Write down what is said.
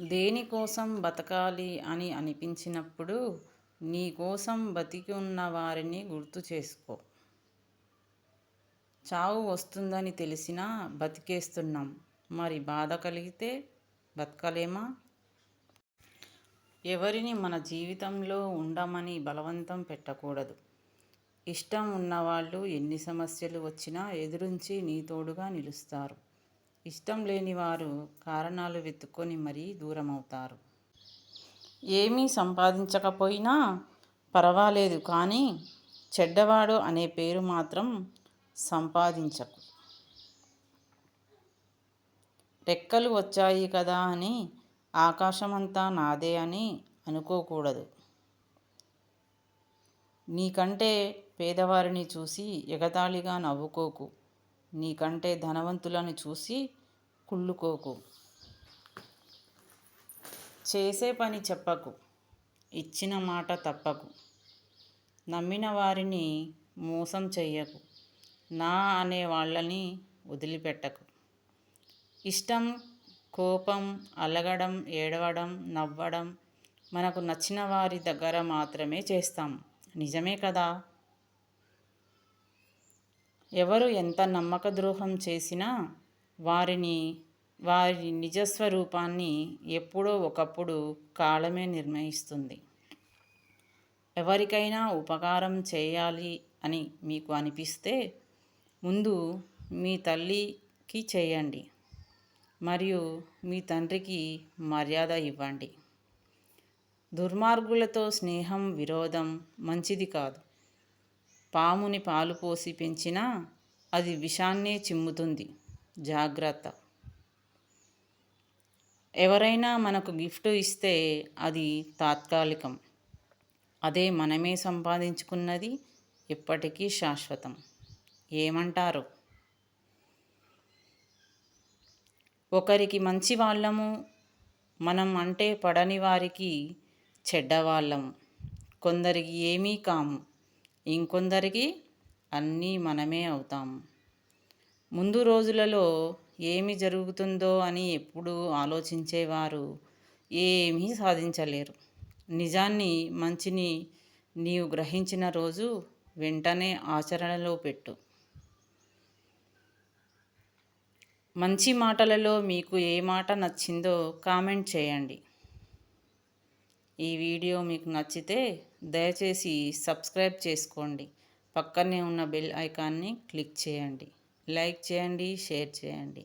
దేనికోసం బతకాలి అని అనిపించినప్పుడు నీ కోసం బతికి ఉన్న వారిని గుర్తు చేసుకో. చావు వస్తుందని తెలిసినా బతికేస్తున్నాం. మరి బాధ కలిగితే బతకలేమా? ఎవరిని మన జీవితంలో ఉండమని బలవంతం పెట్టకూడదు. ఇష్టం ఉన్నవాళ్ళు ఎన్ని సమస్యలు వచ్చినా ఎదురించి నీ తోడుగా నిలుస్తారు. ఇష్టం లేని వారు కారణాలు వెతుక్కొని మరీ దూరం అవుతారు ఏమీ సంపాదించకపోయినా పర్వాలేదు కానీ చెడ్డవాడు అనే పేరు మాత్రం సంపాదించకు. రెక్కలు వచ్చాయి కదా అని ఆకాశమంతా నాదే అని అనుకోకూడదు. నీకంటే పేదవారిని చూసి ఎగతాళిగా నవ్వుకోకు. నీకంటే ధనవంతులను చూసి కుళ్ళుకోకు. చేసే పని చెప్పకు. ఇచ్చిన మాట తప్పకు. నమ్మిన వారిని మోసం చెయ్యకు. నా అనే వాళ్ళని వదిలిపెట్టకు. ఇష్టం కోపం అలగడం ఏడవడం నవ్వడం మనకు నచ్చిన వారి దగ్గర మాత్రమే చేస్తాం. నిజమే కదా? ఎవరు ఎంత నమ్మక ద్రోహం చేసినా వారిని వారి నిజస్వరూపాన్ని ఎప్పుడో ఒకప్పుడు కాలమే నిర్ణయిస్తుంది. ఎవరికైనా ఉపకారం చేయాలి అని మీకు అనిపిస్తే ముందు మీ తల్లికి చేయండి మరియు మీ తండ్రికి మర్యాద ఇవ్వండి. దుర్మార్గులతో స్నేహం విరోధం మంచిది కాదు. పాముని పాలు పోసి పెంచినా అది విషాన్నే చిమ్ముతుంది. జాగ్రత్త. ఎవరైనా మనకు గిఫ్ట్ ఇస్తే అది తాత్కాలికం. అదే మనమే సంపాదించుకున్నది ఎప్పటికీ శాశ్వతం. ఏమంటారు? ఒకరికి మంచి వాళ్ళము మనం అంటే పడని వారికి చెడ్డవాళ్ళము కొందరికి ఏమీ కాము. ఇంకొందరికి అన్నీ మనమే అవుతాం. ముందు రోజులలో ఏమి జరుగుతుందో అని ఎప్పుడూ ఆలోచించేవారు ఏమీ సాధించలేరు. నిజాన్ని మంచిని నీవు గ్రహించిన రోజు వెంటనే ఆచరణలో పెట్టు. మంచి మాటలలో మీకు ఏ మాట నచ్చిందో కామెంట్ చేయండి. ఈ వీడియో మీకు నచ్చితే దయచేసి సబ్స్క్రైబ్ చేసుకోండి. పక్కనే ఉన్న బెల్ ఐకాన్ని క్లిక్ చేయండి. లైక్ చేయండి షేర్ చేయండి.